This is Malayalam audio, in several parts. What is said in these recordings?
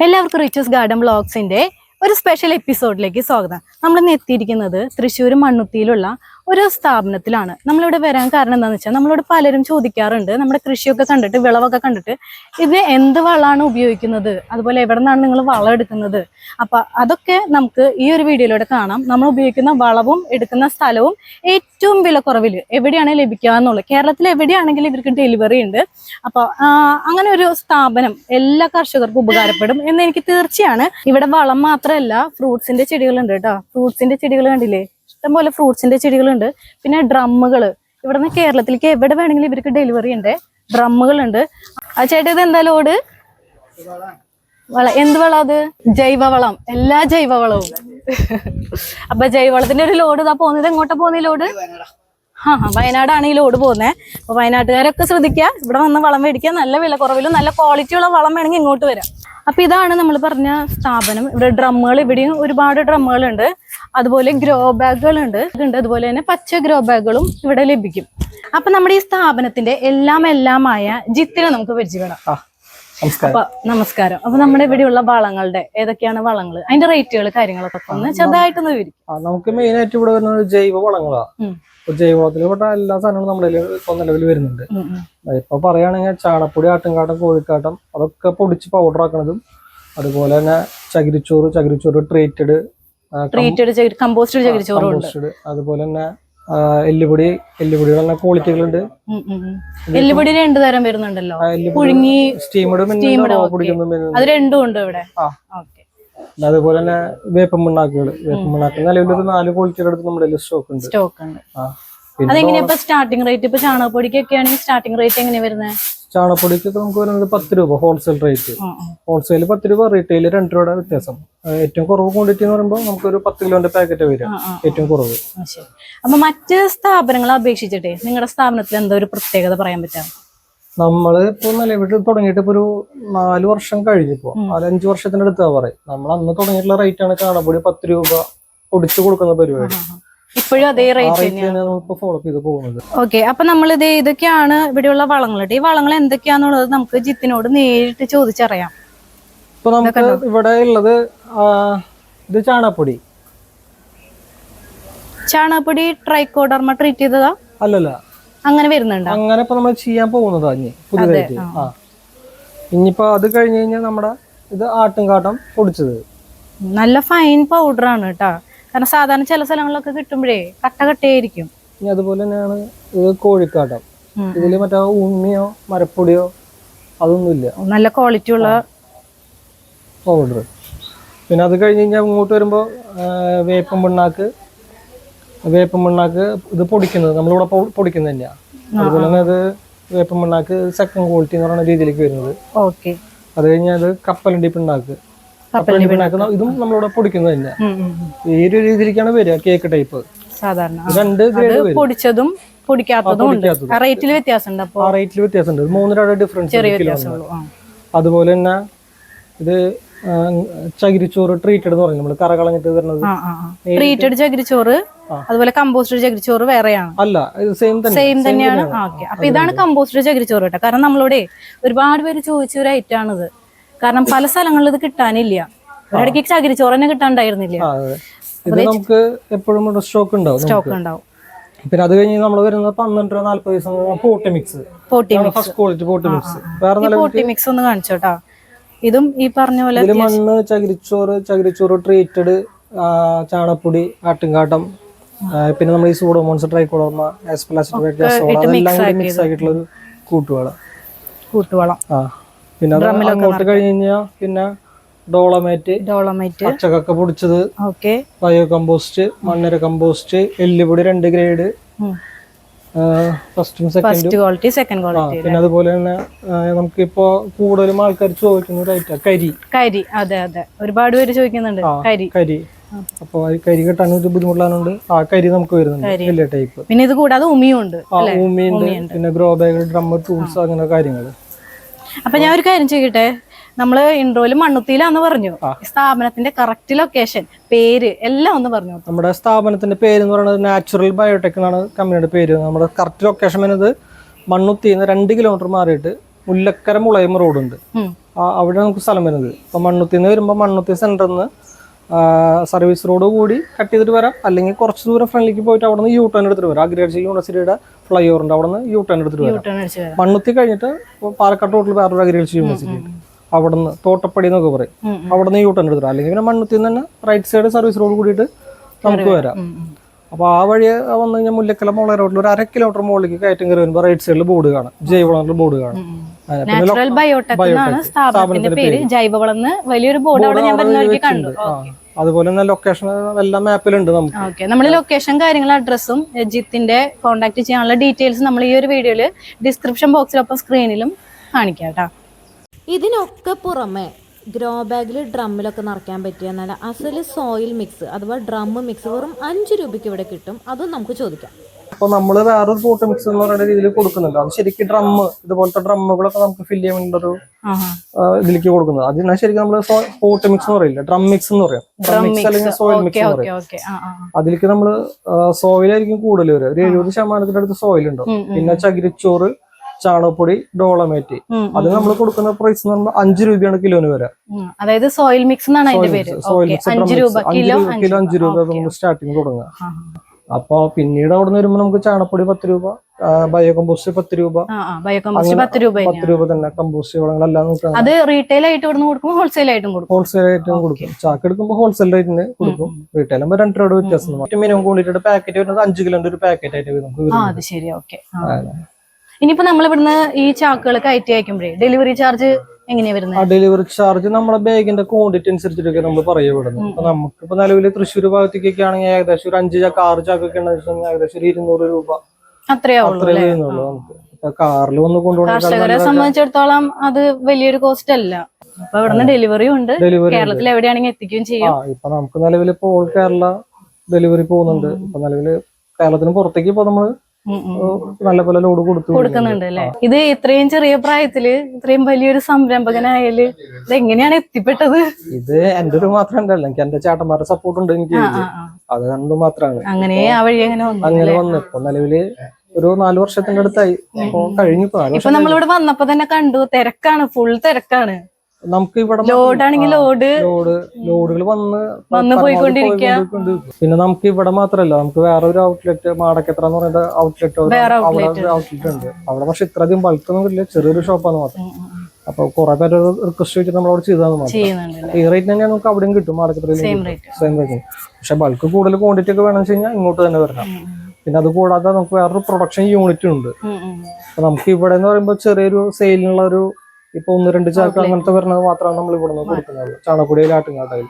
എല്ലാവർക്കും റിച്ചസ് ഗാർഡൻ ബ്ലോഗ്സിന്റെ ഒരു സ്പെഷ്യൽ എപ്പിസോഡിലേക്ക് സ്വാഗതം. നമ്മൾ ഇന്ന് എത്തിയിരിക്കുന്നത് തൃശ്ശൂർ മണ്ണുത്തിയിലുള്ള ഒരു സ്ഥാപനത്തിലാണ്. നമ്മളിവിടെ വരാൻ കാരണം എന്താണെന്ന് വെച്ചാൽ നമ്മളോട് പലരും ചോദിക്കാറുണ്ട്. നമ്മുടെ കൃഷിയൊക്കെ കണ്ടിട്ട് വിളവൊക്കെ കണ്ടിട്ട് ഇത് എന്ത് വളമാണ് ഉപയോഗിക്കുന്നത്? അതുപോലെ എവിടെ നിന്നാണ് നിങ്ങൾ വളം എടുക്കുന്നത്? അപ്പൊ അതൊക്കെ നമുക്ക് ഈ ഒരു വീഡിയോയിലൂടെ കാണാം. നമ്മൾ ഉപയോഗിക്കുന്ന വളവും എടുക്കുന്ന സ്ഥലവും ഏറ്റവും വില കുറവിൽ എവിടെയാണ് ലഭിക്കുക എന്നുള്ളത് കേരളത്തിൽ എവിടെയാണെങ്കിലും ഇവർക്ക് ഡെലിവറി ഉണ്ട്. അപ്പോൾ അങ്ങനെ ഒരു സ്ഥാപനം എല്ലാ കർഷകർക്കും ഉപകാരപ്പെടും എന്ന് എനിക്ക് തീർച്ചയാണ്. ഇവിടെ വളം മാത്രമല്ല ഫ്രൂട്ട്സിന്റെ ചെടികളുണ്ട് കേട്ടോ. ഫ്രൂട്ട്സിന്റെ ചെടികൾ കണ്ടില്ലേ? ഇഷ്ടംപോലെ ഫ്രൂട്ട്സിന്റെ ചെടികളുണ്ട്. പിന്നെ ഡ്രമ്മുകൾ. ഇവിടെ നിന്ന് കേരളത്തിലേക്ക് എവിടെ വേണമെങ്കിലും ഇവർക്ക് ഡെലിവറി ഉണ്ട്. ഡ്രമ്മുകളുണ്ട്. ആ ചേട്ടാ ഇത് എന്താ ലോഡ്? വള എന്ത് വളം അത്? ജൈവവളം. എല്ലാ ജൈവവളവും. അപ്പൊ ജൈവവളത്തിന്റെ ഒരു ലോഡ് ഇതാ പോകുന്നത്. എങ്ങോട്ടാ പോകുന്ന ലോഡ്? ആ ആ, വയനാടാണ് ഈ ലോഡ് പോകുന്നത്. അപ്പൊ വയനാട്ടുകാരൊക്കെ ശ്രദ്ധിക്കുക. ഇവിടെ വന്ന് വളം മേടിക്കുക. നല്ല വില കുറവിലും നല്ല ക്വാളിറ്റിയുള്ള വളം വേണമെങ്കിൽ ഇങ്ങോട്ട് വരാം. അപ്പൊ ഇതാണ് നമ്മൾ പറഞ്ഞ സ്ഥാപനം. ഇവിടെ ഡ്രമ്മുകൾ ഇവിടെയും ഒരുപാട് ഡ്രമ്മുകളുണ്ട്. അതുപോലെ ഗ്രോ ബാഗുകളുണ്ട്. ഉണ്ട് അതുപോലെ തന്നെ പച്ച ഗ്രോ ബാഗുകളും ഇവിടെ ലഭിക്കും. അപ്പൊ നമ്മുടെ ഈ സ്ഥാപനത്തിന്റെ എല്ലാം എല്ലാമായ ജിത്തിനെ നമുക്ക് പരിചയപ്പെടാം. നമസ്കാരം. അപ്പൊ നമസ്കാരം. അപ്പൊ നമ്മുടെ ഇവിടെയുള്ള വളങ്ങളുടെ ഏതൊക്കെയാണ് വളങ്ങൾ അതിന്റെ റേറ്റുകൾ കാര്യങ്ങളൊക്കെ ഒന്ന് ചെറുതായിട്ടൊന്ന് വിവരിക്കും. നമുക്ക് മെയിൻ ആയിട്ട് ഇവിടെ വരുന്നത് ജൈവ വളങ്ങളാണ്. ജൈവവളത്തിൽ ഇവിടെ എല്ലാ സാധനങ്ങളും നമ്മുടെ ഇപ്പൊ നിലവിൽ വരുന്നുണ്ട്. ഇപ്പൊ പറയുകയാണെങ്കിൽ ചാണപ്പൊടി ആട്ടുംകാട്ടം കോഴിക്കാട്ടം അതൊക്കെ പൊടിച്ച് പൗഡർ ആക്കണതും അതുപോലെ തന്നെ ചകിരിച്ചോറ് ചകിരിച്ചോറ് ട്രീറ്റഡ് ട്രീറ്റഡ് കമ്പോസ്റ്റഡ് ചകിരിച്ചോറും ഉണ്ട്. കമ്പോസ്റ്റഡ് അതുപോലെ തന്നെ എല്ലുപൊടി എല്ലുപൊടിയുടെ തന്നെ ക്വാളിറ്റികളുണ്ട്. എല്ലുപൊടി രണ്ടു തരം വരുന്നുണ്ടല്ലോ. പുഴുങ്ങി സ്റ്റീമഡ് അത് രണ്ടും ഉണ്ട് ഇവിടെ. അതുപോലെ തന്നെ വേപ്പം പിണ്ണാക്കുകൾ വേപ്പം പിണ്ണാക്ക് നിലവിൽ ഒരു നാല് ക്വാളിറ്റിയുടെ അടുത്ത് നമ്മുടെ സ്റ്റോക്ക് ഉണ്ട്. സ്റ്റോക്ക് ഉണ്ട്. അതെങ്ങനെയാ സ്റ്റാർട്ടിംഗ് റേറ്റ് ഇപ്പൊ ചാണകപ്പൊടിക്കൊക്കെ ആണെങ്കിൽ സ്റ്റാർട്ടിംഗ് റേറ്റ് എങ്ങനെയാ വരുന്നത് ചാണപ്പൊടിക്കൊക്കെ നമുക്ക് വരുന്നത് പത്ത് രൂപ ഹോൾസെയിൽ റേറ്റ് ഹോൾസെയിൽ പത്ത് രൂപ റീറ്റെയിൽ രണ്ട് രൂപയുടെ വ്യത്യാസം. ഏറ്റവും കുറവ് ക്വാണ്ടിറ്റി എന്ന് പറയുമ്പോൾ നമുക്കൊരു പത്ത് കിലോന്റെ പാക്കറ്റ് വരും ഏറ്റവും കുറവ്. അപ്പൊ മറ്റ് സ്ഥാപനങ്ങളെ അപേക്ഷിച്ചിട്ടേ നിങ്ങളുടെ സ്ഥാപനത്തിൽ എന്തോ ഒരു പ്രത്യേകത പറയാൻ പറ്റാം? നമ്മൾ ഇപ്പോൾ നിലവിൽ തുടങ്ങിയിട്ട് ഇപ്പൊ ഒരു നാല് വർഷം കഴിഞ്ഞിപ്പോ നാല് അഞ്ച് വർഷത്തിന്റെ അടുത്താ പറയും നമ്മൾ അന്ന് തുടങ്ങിയിട്ടുള്ള റേറ്റ് ആണ് ചാണപ്പൊടി പത്ത് രൂപ പൊടിച്ചു കൊടുക്കുന്ന പരിപാടി. ഇപ്പോഴും അതേ റേറ്റ് തന്നെയാണ്. ഓക്കെ അപ്പൊ നമ്മൾ ഇത് ഇതൊക്കെയാണ് ഇവിടെയുള്ള വളങ്ങൾ ഈ വളങ്ങൾ എന്തൊക്കെയാന്നുള്ളത് നമുക്ക് ജിത്തിനോട് നേരിട്ട് ചോദിച്ചറിയാം. ഇപ്പൊ നമുക്ക് ഇവിടെ ഉള്ളത് ഇത് ചാണപ്പൊടി ചാണകപ്പൊടി ട്രൈക്കോഡർമ ട്രീറ്റ് ചെയ്തതാ? അല്ലല്ല. അങ്ങനെ വരുന്നുണ്ട്? അങ്ങനെ ഇപ്പൊ നമ്മൾ ചെയ്യാൻ പോകുന്നതാ ഇനി പുതിയതായിട്ട് ആ. ഇനിയിപ്പോ അത് കഴിഞ്ഞ് കഴിഞ്ഞാൽ നമ്മുടെ ഇത് ആട്ടുംകാട്ടം പൊടിച്ചത്. നല്ല ഫൈൻ പൗഡർ ആണ് കേട്ടോ കാരണം സാധാരണ ചില സ്ഥലങ്ങളിലൊക്കെ കിട്ടുമ്പോഴേ കട്ട കട്ടയായിരിക്കും. ഇനി അതുപോലെ തന്നെയാണ് ഇത് കോഴിക്കാട്ടം. ഇതിൽ മറ്റേ ഉണ്ണിയോ മരപ്പൊടിയോ അതൊന്നുമില്ല. നല്ല ക്വാളിറ്റി ഉള്ള പൗഡർ പിന്നെ അത് കഴിഞ്ഞ് കഴിഞ്ഞാൽ ഇങ്ങോട്ട് വരുമ്പോൾ വേപ്പൻ പിണ്ണാക്ക്. വേപ്പൻ പിണ്ണാക്ക് ഇത് പൊടിക്കുന്നത് നമ്മളിവിടെ പൊടിക്കുന്നത് തന്നെയാണ് അതുപോലെ തന്നെ അത് വേപ്പൻ പിണ്ണാക്ക് സെക്കൻഡ് ക്വാളിറ്റി എന്ന് പറയുന്ന രീതിയിലേക്ക് വരുന്നത്. ഓക്കെ അത് കഴിഞ്ഞാൽ അത് കപ്പലണ്ടി പിണ്ണാക്ക്. കപ്പലണ്ടി പിണ്ണാക്ക് ഇതും നമ്മളിവിടെ പൊടിക്കുന്നത് തന്നെ. ഈ ഒരു രീതിയിലേക്കാണ് വരിക? കേക്ക് ടൈപ്പ് സാധാരണ. രണ്ട് പൊടിച്ചതും പൊടിക്കാത്തതും ഉണ്ട്. റേറ്റിൽ വ്യത്യാസം ഉണ്ട് അപ്പൊ? ആ റേറ്റിൽ വ്യത്യാസമുണ്ട്. ഉണ്ട് മൂന്ന് രൂപ ഡിഫറൻസ് ചെറിയ വ്യത്യാസമുള്ളൂ. അതുപോലെ തന്നെ ഇത് ചകിരിച്ചോറ് ട്രീറ്റഡ് എന്ന് പറയും നമ്മൾ കറ കളഞ്ഞിട്ട് ആ ട്രീറ്റഡ് ചകിരിച്ചോറ് അതുപോലെ കമ്പോസ്റ്റഡ് ചകിരിച്ചോറ് വേറെയാണ്. അല്ല സെയിം സെയിം തന്നെയാണ്. ഓക്കെ അപ്പൊ ഇതാണ് കമ്പോസ്റ്റഡ് ചകിരിച്ചോറ് കേട്ടോ. കാരണം നമ്മളിവിടെ ഒരുപാട് പേര് ചോദിച്ച ഒരു ഐറ്റം ആണിത്. കാരണം പല സ്ഥലങ്ങളിൽ ഇത് കിട്ടാനില്ല. ഇടയ്ക്ക് ചകിരിച്ചോറ് തന്നെ കിട്ടാണ്ടായിരുന്നില്ല. ഇത് നമുക്ക് എപ്പോഴും സ്റ്റോക്ക് ഉണ്ടാവും. സ്റ്റോക്ക് ഉണ്ടാവും. പിന്നെ അത് കഴിഞ്ഞ് നമ്മൾ വരുന്നത് പന്ത്രണ്ട് രൂപ നാല്പത് ദിവസം പോട്ടി മിക്സ് പോട്ടി ഫസ്റ്റ് ക്വാളിറ്റി പോട്ടി മിക്സ് വേറെ പോട്ടി മിക്സ് ഒന്ന് കാണിച്ചോട്ടാ ഇതും ഈ പറഞ്ഞ പോലെ മണ്ണ് ചകിരിച്ചോറ് ചകിരിച്ചോറ് ട്രീറ്റഡ് ചാണപ്പൊടി ആട്ടിൻകാട്ടം പിന്നെ നമ്മൾ ഈ സൂഡോമോൺസ് ട്രൈക്കോളോർമ ആസ്പലാസിഡ് അതെല്ലാം കൂടി മിക്സ് ആക്കിയിട്ടുള്ള ഒരു കൂട്ടുവളം കൂട്ടുവളം ആ. പിന്നെ അത് അങ്ങോട്ട് കഴിഞ്ഞ് കഴിഞ്ഞാൽ പിന്നെ ഡോളമേറ്റ് ഡോളമേറ്റ്. പച്ചക്കൊക്കെ പൊടിച്ചത് ഓക്കെ. ബയോ കമ്പോസ്റ്റ് മണ്ണിര കമ്പോസ്റ്റ് എല്ലുപൊടി രണ്ട് ഗ്രേഡ്. ഫസ്റ്റും സെക്കൻഡും ക്വാളിറ്റി സെക്കൻഡ് ക്വാളിറ്റി പിന്നെ അതുപോലെ തന്നെ നമുക്ക് നമുക്കിപ്പോ കൂടുതലും ആൾക്കാർ ചോദിക്കുന്ന ഒരു ഐറ്റം കരി. കരി അതെ അതെ. ഒരുപാട് പേര് ചോദിക്കുന്നുണ്ട് കരി. കരി. അപ്പൊ കരി കിട്ടാൻ ഒരു ബുദ്ധിമുട്ടാനുണ്ട് ആ കരി നമുക്ക് വരുന്നുണ്ട്. വലിയ ടൈപ്പ് പിന്നെ ഇത് കൂടാതെ ഉമിയുണ്ട് ഉമിയുണ്ട് പിന്നെ ഗ്രോ ബാഗ് ഡ്രമ്മർ ടൂൾസ് അങ്ങനെ കാര്യങ്ങൾ അപ്പൊ ഞാൻ ഒരു കാര്യം ചെയ്യട്ടെ? നമ്മൾ ഇൻട്രോയിൽ മണ്ണുത്തിയിലാന്ന് പറഞ്ഞു. സ്ഥാപനത്തിന്റെ കറക്റ്റ് ലൊക്കേഷൻ പേര് എല്ലാം ഒന്ന് പറഞ്ഞു നമ്മുടെ സ്ഥാപനത്തിന്റെ പേര് എന്ന് പറയുന്നത് നാച്ചുറൽ ബയോടെക് എന്നാണ് കമ്പനിയുടെ പേര്. നമ്മുടെ കറക്റ്റ് ലൊക്കേഷൻ വരുന്നത് മണ്ണുത്തിന്ന് രണ്ട് കിലോമീറ്റർ മാറിയിട്ട് മുല്ലക്കര മുളയം റോഡുണ്ട് അവിടെ നമുക്ക് സ്ഥലം വരുന്നത്. അപ്പൊ മണ്ണുത്തിന്ന് വരുമ്പോൾ മണ്ണുത്തി സെന്ററിൽ നിന്ന് സർവീസ് റോഡ് കൂടി കട്ട് ചെയ്തിട്ട് വരാം. അല്ലെങ്കിൽ കുറച്ച് ദൂരം ഫ്രണ്ടിലേക്ക് പോയിട്ട് അവിടെ നിന്ന് യൂ ടേൺ എടുത്തിട്ട് വരാം. അഗ്രികൾച്ചർ യൂണിവേഴ്സിറ്റിയുടെ ഫ്ലൈ ഓവറിന്റെ അവിടെ നിന്ന് യൂ ടേൺ എടുത്തിട്ട് വരാം. മണ്ണുത്തി കഴിഞ്ഞിട്ട് പാലക്കാട് റോഡിൽ വേറൊരു അഗ്രികൾച്ചർ യൂണിവേഴ്സിറ്റി അവിടുന്ന് അവിടെ നിന്ന് തോട്ടപ്പടി എന്നൊക്കെ പറയും. അവിടെ നിന്ന് യൂ ടേൺ എടുത്തിട്ട് അല്ലെങ്കിൽ പിന്നെ മണ്ണുത്തിന്ന് തന്നെ റൈറ്റ് സൈഡ് സർവീസ് റോഡ് കൂടിയിട്ട് നമുക്ക് വരാം. അപ്പോൾ ആ വഴി വന്നു കഴിഞ്ഞാൽ മുല്ലക്കല മുള റോഡിൽ ഒരു അര കിലോമീറ്റർ മുകളിലേക്ക് കയറ്റം കയറി വരുമ്പോൾ റൈറ്റ് സൈഡിൽ ബോർഡ് കാണാം. ജൈവവളങ്ങളുടെ ബോർഡ് കാണാം. നാച്ചുറൽ ബയോടെക് എന്നാണ് സ്ഥാപനത്തിന്റെ പേര്. ജൈവവളം വലിയൊരു ബോർഡ് അവിടെ ഞാൻ കണ്ടു. അതുപോലെ തന്നെ ലൊക്കേഷൻ എല്ലാം മാപ്പിലുണ്ട് നമുക്ക്. ഓക്കെ നമ്മൾ ലൊക്കേഷൻ കാര്യങ്ങൾ അഡ്രസ്സും ജിത്തിന്റെ കോൺടാക്ട് ചെയ്യാനുള്ള ഡീറ്റെയിൽസ് നമ്മൾ ഈ ഒരു വീഡിയോയിൽ ഡിസ്ക്രിപ്ഷൻ ബോക്സിലൊപ്പം സ്ക്രീനിലും കാണിക്കാം കേട്ടോ. ഇതിനൊക്കെ പുറമെ ഗ്രോ ബാഗിൽ ഡ്രമ്മിലൊക്കെ നിറയ്ക്കാൻ പറ്റിയ നല്ല അസൽ സോയിൽ മിക്സ് അഥവാ ഡ്രം മിക്സ് വെറും അഞ്ച് രൂപയ്ക്ക് ഇവിടെ കിട്ടും. അതും നമുക്ക് ചോദിക്കാം. അപ്പോൾ നമ്മൾ വേറൊരു പോട്ട് മിക്സ് എന്ന് പറയുന്ന രീതിയിൽ കൊടുക്കുന്നുണ്ട്. അത് ശരിക്കും ഡ്രം ഇതുപോലത്തെ ഡ്രമ്മുകളൊക്കെ നമുക്ക് ഫില്ല് ചെയ്യാൻ വേണ്ടി ഒരു ആ, ഇതിലേക്ക് കൊടുക്കുന്നത്. അതിനാ ശരിക്കും നമ്മൾ പോട്ട് മിക്സ് എന്ന് പറയില്ല? ഡ്രം മിക്സ് എന്ന് പറയാം. ഡ്രം മിക്സ് അല്ലെങ്കിൽ സോയിൽ മിക്സ് എന്ന് പറയാം. അതിലേക്ക് നമ്മൾ സോയിലായിരിക്കും കൂടുതൽ വരിക. ഒരു എഴുപത് ശതമാനത്തിന്റെ അടുത്ത് സോയിൽ ഉണ്ടാവും. പിന്നെ ചകിരിച്ചോറ് ചാണകപ്പൊടി ഡോളമേറ്റ്. അത് നമ്മൾ കൊടുക്കുന്ന പ്രൈസ് എന്ന് പറയുമ്പോൾ അഞ്ച് രൂപയാണ് കിലോന് വരെ. അതായത് സോയിൽ മിക്സ് എന്നാണ് അതിന്റെ പേര്. സോയിൽ മിക്സ് അഞ്ച് രൂപ കിലോ അഞ്ചു രൂപ. സ്റ്റാർട്ടിങ് തുടങ്ങുക അപ്പൊ പിന്നീട് അവിടെ നിന്ന് വരുമ്പോൾ നമുക്ക് ചാണപ്പൊടി പത്ത് രൂപ ബയോ കമ്പോസ്റ്റ് പത്ത് രൂപ. ബയോകമ്പോസ്റ്റ് പത്ത് രൂപ പത്ത് രൂപ തന്നെ കമ്പോസ്റ്റ് വളങ്ങളെല്ലാം നമുക്ക് അത് റീറ്റെയിൽ ആയിട്ട് കൊടുക്കും ഹോൾസെയിൽ ആയിട്ടും കൊടുക്കും. ഹോൾസെയിൽ ആയിട്ടും കൊടുക്കും. ചാക്ക് എടുക്കുമ്പോൾ ഹോൾസെയിൽ റേറ്റിന് കൊടുക്കും. റീറ്റെയിൽ ആകുമ്പോൾ രണ്ട് രൂപയുടെ വ്യത്യാസം. മിനിമം ക്വാണ്ടിറ്റിയുടെ പാക്കറ്റ് വരുന്നത് അഞ്ച് കിലോന്റെ ഒരു പാക്കറ്റ് ആയിട്ട് നമുക്ക് ശരി ഓക്കെ ഇനിയിപ്പോ നമ്മൾ ഇവിടുന്ന് ഈ ചാക്കുകൾ കയറ്റി അയക്കുമ്പോഴേ ഡെലിവറി ചാർജ് എങ്ങനെയാ വരുന്നത് ഡെലിവറി ചാർജ് നമ്മുടെ ബാഗിന്റെ ക്വാണ്ടിറ്റി അനുസരിച്ചിട്ടൊക്കെ നമ്മൾ പറയപ്പെടുന്നത് അപ്പൊ നമുക്കിപ്പോ നിലവിൽ തൃശ്ശൂർ ഭാഗത്തേക്കൊക്കെ ആണെങ്കിൽ ഏകദേശം ഒരു അഞ്ച് ചാക്ക് ആറ് ചാക്കൊക്കെ ഉണ്ടെന്ന് ഏകദേശം ഒരു ഇരുന്നൂറ് രൂപ. അത്രയാവുള്ളൂ അത്രേ വരുന്നുള്ളൂ നമുക്ക്. കാറിൽ വന്ന് കൊണ്ടുപോകണം സംബന്ധിച്ചിടത്തോളം അത് വലിയൊരു കോസ്റ്റ് അല്ല. അപ്പൊ ഇവിടുന്ന് ഡെലിവറിയും ഉണ്ട്. കേരളത്തിൽ എവിടെയാണെങ്കിൽ എത്തിക്കുകയും ചെയ്യും. ഇപ്പൊ നമുക്ക് നിലവിൽ ഇപ്പോൾ ഓൾ കേരള ഡെലിവറി പോകുന്നുണ്ട്. ഇപ്പൊ നിലവിൽ കേരളത്തിന് പുറത്തേക്ക് ഇപ്പൊ നമ്മൾ. നല്ല പോലെ ലോഡ് കൊടുത്തു കൊടുക്കുന്നുണ്ട് അല്ലെ ഇത് ഇത്രയും ചെറിയ പ്രായത്തിൽ ഇത്രയും വലിയൊരു സംരംഭകനായാൽ ഇത് എങ്ങനെയാണ് എത്തിപ്പെട്ടത്? ഇത് എന്റെ ഒരു മാത്രം ഉണ്ടല്ല എനിക്ക് എന്റെ ചേട്ടന്മാരുടെ സപ്പോർട്ട് ഉണ്ട് എനിക്ക്. അത് കണ്ടു മാത്രമാണ്. അങ്ങനെ ആ വഴി അങ്ങനെ വന്നു അങ്ങനെ വന്നു. ഇപ്പൊ നിലവിൽ ഒരു നാല് വർഷത്തിന്റെ അടുത്തായി. കഴിഞ്ഞു ഇപ്പൊ നമ്മളിവിടെ വന്നപ്പോ തന്നെ കണ്ടു തിരക്കാണ് ഫുൾ തിരക്കാണ്. നമുക്ക് ഇവിടെ ലോഡ് ആണെങ്കിൽ ലോഡ്. ലോഡ് ലോഡുകൾ വന്ന് വന്ന് പോയിക്കൊണ്ടിരിക്കും. പിന്നെ നമുക്ക് ഇവിടെ മാത്രല്ല നമുക്ക് വേറെ ഒരു ഔട്ട്ലെറ്റ് മാടക്കത്ര എന്ന് പറയുന്ന ഔട്ട്ലെറ്റ് അവിടെ ഔട്ട്ലെറ്റ് ഉണ്ട്. അവിടെ പക്ഷെ ഇത്രയധികം ബൾക്കൊന്നും ഇല്ല ചെറിയൊരു ഷോപ്പാണ് മാത്രം. അപ്പൊ കുറെ പേര് റിക്വസ്റ്റ് ചോദിച്ചു നമ്മൾ അവിടെ ചെയ്താൽ മാത്രം ഈ റേറ്റ് തന്നെയാണ് നമുക്ക് അവിടെയും കിട്ടും മാടക്കെത്ര സെയിം റേറ്റ് സെയിം റേറ്റ് പക്ഷെ ബൾക്ക് കൂടുതൽ ക്വാണ്ടിറ്റി ഒക്കെ വേണമെന്ന് വെച്ച് കഴിഞ്ഞാൽ ഇങ്ങോട്ട് തന്നെ വരണം. പിന്നെ അത് കൂടാതെ നമുക്ക് വേറൊരു പ്രൊഡക്ഷൻ യൂണിറ്റ് ഉണ്ട്. നമുക്ക് ഇവിടെ എന്ന് പറയുമ്പോൾ ചെറിയൊരു സെയിലിനുള്ള ഒരു ഇപ്പൊ ഒന്ന് രണ്ട് ചാക്ക് അങ്ങനത്തെ വരുന്നത് മാത്രമാണ് നമ്മൾ ഇവിടെ നിന്ന് കൊടുക്കുന്നത്. ചാണകുടിയിൽ ആട്ടുങ്ങാട്ടയിൽ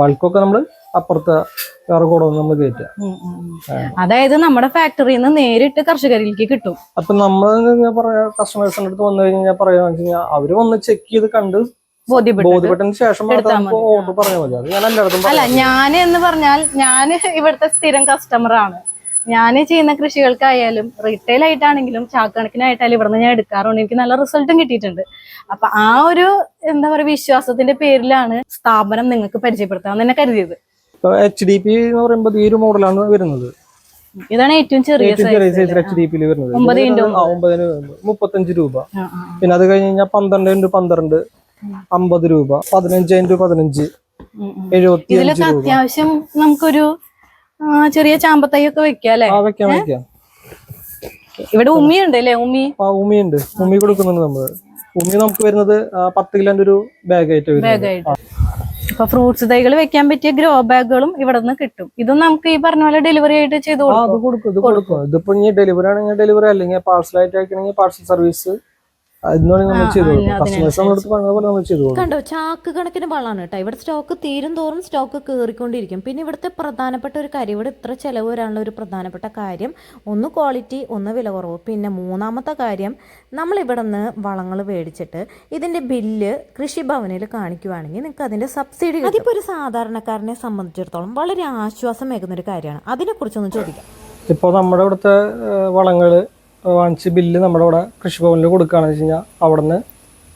ബൾക്കൊക്കെ നമ്മൾ അപ്പുറത്തെ വേറെ കൂടെ നമ്മൾ കയറ്റുക. അതായത് നമ്മുടെ ഫാക്ടറിയിൽ നിന്ന് നേരിട്ട് കർഷകരിലേക്ക് കിട്ടും. അപ്പൊ നമ്മൾ പറയാ കസ്റ്റമേഴ്സിന്റെ അടുത്ത് വന്നു കഴിഞ്ഞാൽ കഴിഞ്ഞാൽ അവർ വന്ന് ചെക്ക് ചെയ്ത് കണ്ട് ബോധ്യപ്പെട്ടു ബോധ്യപ്പെട്ടതിന് ശേഷം മാത്രം നമുക്ക് ഓർഡർ പറഞ്ഞാൽ മതി. അത് ഞാൻ എല്ലായിടത്തും അല്ല പറയും. ഞാൻ എന്ന് പറഞ്ഞാൽ ഞാൻ ഇവിടുത്തെ സ്ഥിരം കസ്റ്റമർ ആണ്. ഞാൻ ചെയ്യുന്ന കൃഷികൾക്കായാലും റീറ്റെയിൽ ആയിട്ടാണെങ്കിലും ചാക്കണക്കിനായിട്ടായാലും ഇവിടുന്ന് ഞാൻ എടുക്കാറുണ്ട്. എനിക്ക് നല്ല റിസൾട്ടും കിട്ടിയിട്ടുണ്ട്. അപ്പൊ ആ ഒരു എന്താ പറയുക വിശ്വാസത്തിന്റെ പേരിലാണ് സ്ഥാപനം നിങ്ങൾക്ക് പരിചയപ്പെടുത്താൻ തന്നെ കരുതിയത്. എച്ച് ഡി പി എന്ന് പറയുമ്പോൾ ഈ ഒരു മോഡലാണ് വരുന്നത്. ഇതാണ് ഏറ്റവും ചെറിയ സൈസ് എച്ച് ഡി പിയിൽ വരുന്നത്. ഒമ്പതിന് മുപ്പത്തഞ്ച് രൂപ. പിന്നെ അത് കഴിഞ്ഞ് കഴിഞ്ഞാൽ പന്ത്രണ്ട് ഇന്റു പന്ത്രണ്ട് അമ്പത് രൂപ. പതിനഞ്ച് ഇന്റു പതിനഞ്ച്. എഴുപത്തി ഇതിലൊക്കെ അത്യാവശ്യം നമുക്കൊരു ചെറിയ ചാമ്പത്തൈ ഒക്കെ വെക്കാം വെക്കാം വെക്കാം. ഇവിടെ ഉമ്മിയുണ്ട് അല്ലേ ഉമ്മി? ആ ഉമ്മിയുണ്ട്. ഉമ്മി കൊടുക്കുന്നുണ്ട് നമ്മൾ. ഉമ്മി നമുക്ക് വരുന്നത് പത്ത് കിലോന്റെ ഒരു ബാഗ് ആയിട്ട് ബാഗായിട്ട്. ഇപ്പൊ ഫ്രൂട്ട്സ് തൈകൾ വെക്കാൻ പറ്റിയ ഗ്രോ ബാഗുകളും ഇവിടെ നിന്ന് കിട്ടും. ഇതും നമുക്ക് ഈ പറഞ്ഞ പോലെ ഡെലിവറി ആയിട്ട് ചെയ്തു കൊടുക്കും കൊടുക്കും ഇത് കൊടുക്കും. ഇതിപ്പോ ഇനി ഡെലിവറി ആണെങ്കിൽ ഡെലിവറി അല്ലെങ്കിൽ പാർസൽ ആയിട്ട് അയക്കണമെങ്കിൽ പാർസൽ സർവീസ് കണ്ടോ ചാക്ക് കണക്കിന് വളമാണ് കേട്ടോ. ഇവിടെ സ്റ്റോക്ക് തീരും തോറും സ്റ്റോക്ക് കയറിക്കൊണ്ടിരിക്കും പിന്നെ ഇവിടുത്തെ പ്രധാനപ്പെട്ട ഒരു കാര്യം ഇവിടെ ഇത്ര ചിലവ് വരാനുള്ള ഒരു പ്രധാനപ്പെട്ട കാര്യം ഒന്ന് ക്വാളിറ്റി ഒന്ന് വില കുറവ്. പിന്നെ മൂന്നാമത്തെ കാര്യം നമ്മൾ ഇവിടെ നിന്ന് വളങ്ങൾ മേടിച്ചിട്ട് ഇതിന്റെ ബില്ല് കൃഷിഭവനിൽ കാണിക്കുവാണെങ്കിൽ നിങ്ങൾക്ക് അതിന്റെ സബ്സിഡി അതിപ്പോൾ ഒരു സാധാരണക്കാരനെ സംബന്ധിച്ചിടത്തോളം വളരെ ആശ്വാസമേകുന്ന ഒരു കാര്യമാണ്. അതിനെക്കുറിച്ചൊന്ന് ചോദിക്കാം. ഇപ്പോൾ നമ്മുടെ ഇവിടുത്തെ വളങ്ങൾ വാങ്ങിച്ച് ബില്ല് നമ്മുടെ ഇവിടെ കൃഷിഭവനിൽ കൊടുക്കുകയാണെന്ന് വെച്ച് കഴിഞ്ഞാൽ അവിടെ നിന്ന്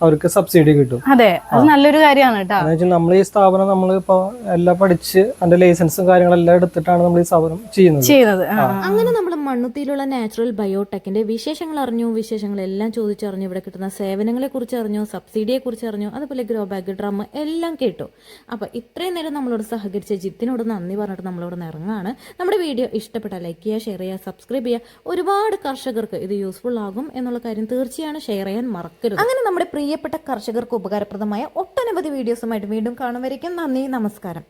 അവർക്ക് സബ്സിഡി കിട്ടും. അതെ അത് നല്ലൊരു കാര്യമാണ് കേട്ടോ. നമ്മൾ ഈ സ്ഥാപനം നമ്മൾ ഇപ്പൊ എല്ലാം പഠിച്ച് അതിന്റെ ലൈസൻസും കാര്യങ്ങളെല്ലാം എടുത്തിട്ടാണ് നമ്മൾ ഈ സ്ഥാപനം ചെയ്യുന്നത്. ചെയ്യുന്നത്. അങ്ങനെ നമ്മൾ മണ്ണുത്തിയിലുള്ള നാച്ചുറൽ ബയോടെക്കിന്റെ വിശേഷങ്ങൾ അറിഞ്ഞു വിശേഷങ്ങളെല്ലാം ചോദിച്ചറിഞ്ഞു ഇവിടെ കിട്ടുന്ന സേവനങ്ങളെ കുറിച്ച് അറിഞ്ഞു സബ്സിഡിയെ കുറിച്ച് അറിഞ്ഞു അതുപോലെ ഗ്രോ ബാഗ് ഡ്രം എല്ലാം കേട്ടു. അപ്പൊ ഇത്രയും നേരം നമ്മളോട് സഹകരിച്ച ജിത്തിനോട് നന്ദി പറഞ്ഞിട്ട് നമ്മളോട് ഇറങ്ങാണ് നമ്മുടെ വീഡിയോ ഇഷ്ടപ്പെട്ട ലൈക്ക് ചെയ്യുക ഷെയർ ചെയ്യുക സബ്സ്ക്രൈബ് ചെയ്യുക. ഒരുപാട് കർഷകർക്ക് ഇത് യൂസ്ഫുൾ ആകും എന്നുള്ള കാര്യം തീർച്ചയായും ഷെയർ ചെയ്യാൻ മറക്കരുത്. അങ്ങനെ നമ്മുടെ പ്രിയപ്പെട്ട കർഷകർക്ക് ഉപകാരപ്രദമായ ഒട്ടനവധി വീഡിയോസുമായിട്ട് വീണ്ടും കാണുമായിരിക്കും നന്ദി നമസ്കാരം.